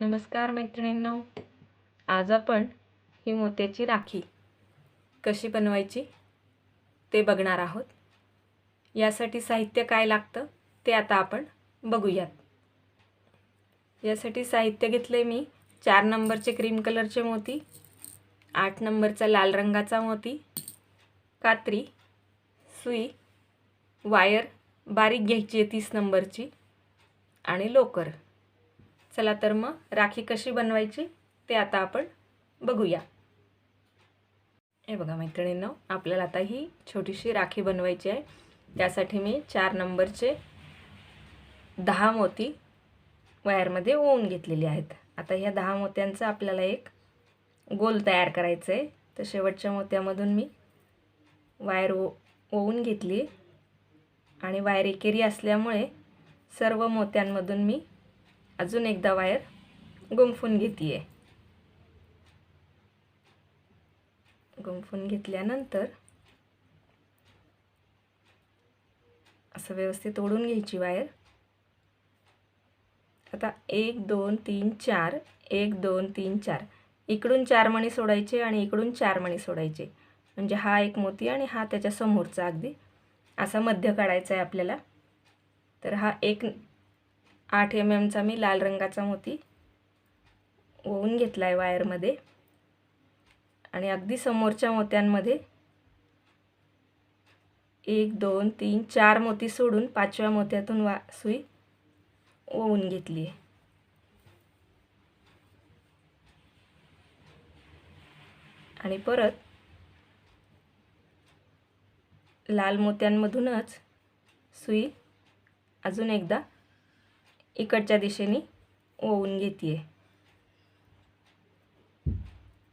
नमस्कार मैत्रिणींनो आज आपण ही मोत्याची राखी कशी बनवायची ते बघणार आहोत. यासाठी साहित्य काय लागतं ते आता आपण बघूयात. यासाठी साहित्य घेतले मी चार नंबरचे क्रीम कलरचे मोती आठ नंबरचा लाल रंगाचा मोती कात्री सुई वायर बारीक घ्यायची आहे तीस नंबरची आणि लोकर. चला तर मग राखी कशी बनवायची ते आता आपण बघूया. हे बघा मैत्रिणींनो आपल्याला आता ही छोटीशी राखी बनवायची आहे. त्यासाठी मी चार नंबरचे दहा मोती वायरमध्ये ओवून घेतलेली आहेत. आता ह्या दहा मोत्यांचा आपल्याला एक गोल तयार करायचं आहे तर शेवटच्या मोत्यामधून मी वायर ओ ओवून घेतली. आणि वायर एकेरी असल्यामुळे सर्व मोत्यांमधून मी अजून एकदा वायर गुंफून घेते आहे गुंफून घेतल्यानंतर असं व्यवस्थित ओढून घ्यायची वायर. आता एक दोन तीन चार एक दोन तीन चार. इकडून चार मणी सोडायचे आणि इकडून चार मणी सोडायचे. म्हणजे हा एक मोती आणि हा त्याच्या समोरचा अगदी. असा मध्य काढायचा आहे आपल्याला. तर हा एक आठ एम एमचा मी लाल रंगाचा मोती ओवून घेतला आहे वायरमध्ये. आणि अगदी समोरच्या मोत्यांमध्ये एक दोन तीन चार मोती सोडून पाचव्या मोत्यातून वा सुई ओवून घेतली आहे. आणि परत लाल मोत्यांमधूनच सुई अजून एकदा इकडच्या दिशेने ओवून घेते आहे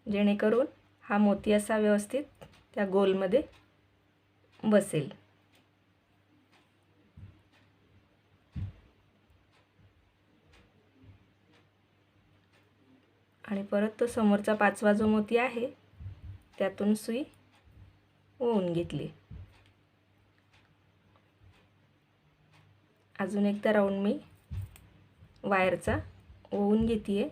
जेणेकरून हा मोती असा व्यवस्थित त्या गोलमध्ये बसेल. आणि परत तो समोरचा पाचवा जो मोती आहे त्यातून सुई ओवून घेतली. अजून एकदा राऊंड मी वायरचा. ओवून घेते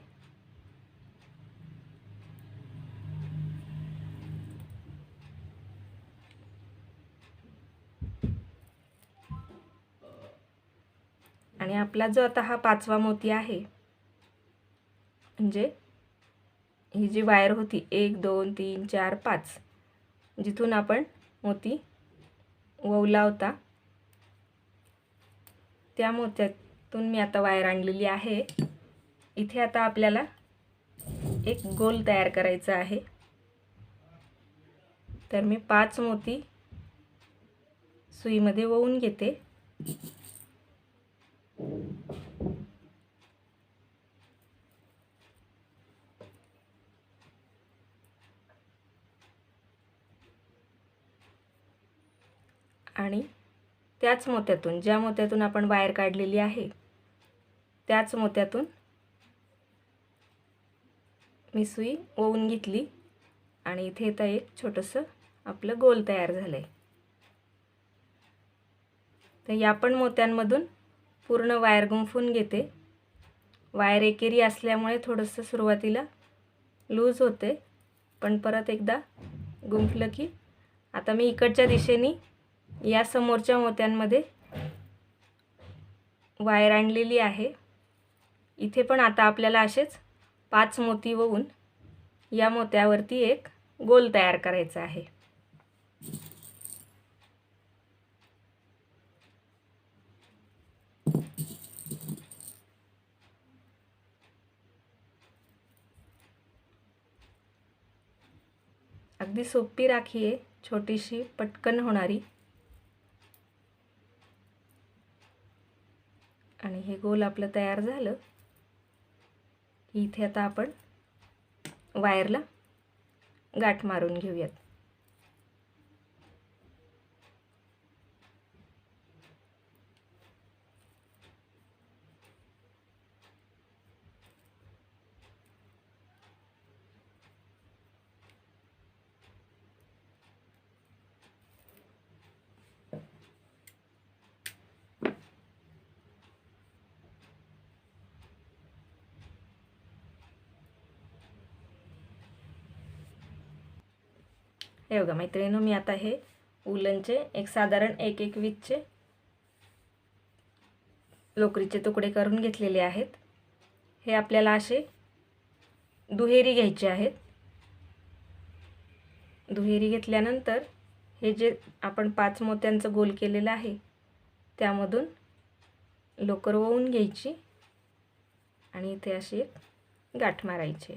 आणि आपला जो आता हा पाचवा मोती आहे म्हणजे ही जी वायर होती एक दोन तीन चार पाच जिथून आपण मोती ववला होता त्या मोत्यातून मी आता वायर आणलेली आहे. इथे आता आपल्याला एक गोल तयार करायचा आहे. तर मी पाच मोती सुईमध्ये वळून घेते. आणि त्याच मोत्यातून ज्या मोत्यातून आपण वायर काढलेली आहे त्याच मोत्यातून मी सुई ओवून घेतली आणि इथे तर एक छोटंसं आपलं गोल तयार झालं आहे तर या पण मोत्यांमधून पूर्ण वायर गुंफून घेते. वायर एकेरी असल्यामुळे थोडंसं सुरुवातीला लूज होते पण परत एकदा गुंफलं की आता मी इकडच्या दिशेने या समोरच्या मोत्यांमध्ये वायर आणलेली आहे. इथे पण आता आपल्याला असेच पाच मोती वळून या मोत्यावरती एक गोल तयार करायचा आहे. अगदी सोपी राखी आहे छोटीशी पटकन होणारी. आणि हे गोल आपलं तयार झालं. की इथे आता आपण वायरला गाठ मारून घेऊयात. हे बघा मैत्रिणीनं मी आता हे उलनचे एक साधारण एक एक वीसचे लोकरीचे तुकडे करून घेतलेले आहेत. हे आपल्याला असे दुहेरी घ्यायचे आहेत. दुहेरी घेतल्यानंतर हे जे आपण पाच मोत्यांचं गोल केलेलं आहे त्यामधून लोकर वळून घ्यायची आणि इथे अशी एक गाठ मारायची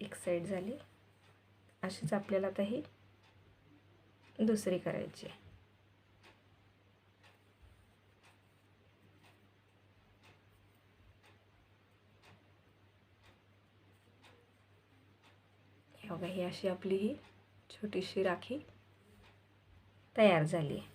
एक साईड झाली. अशीच आपल्याला आता ही दुसरी करायची बघा ही अशी आपली ही छोटीशी राखी तयार झाली आहे.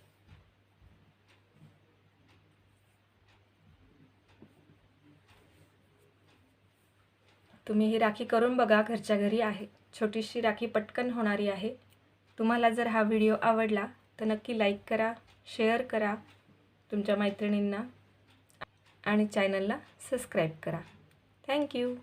तुम्ही ही राखी करून बघा घरच्या घरी आहे. छोटीशी राखी पटकन होणारी आहे. तुम्हाला जर हा व्हिडिओ आवडला तर नक्की लाईक करा शेअर करा तुमच्या मैत्रिणींना आणि चॅनलला सबस्क्राईब करा. थँक्यू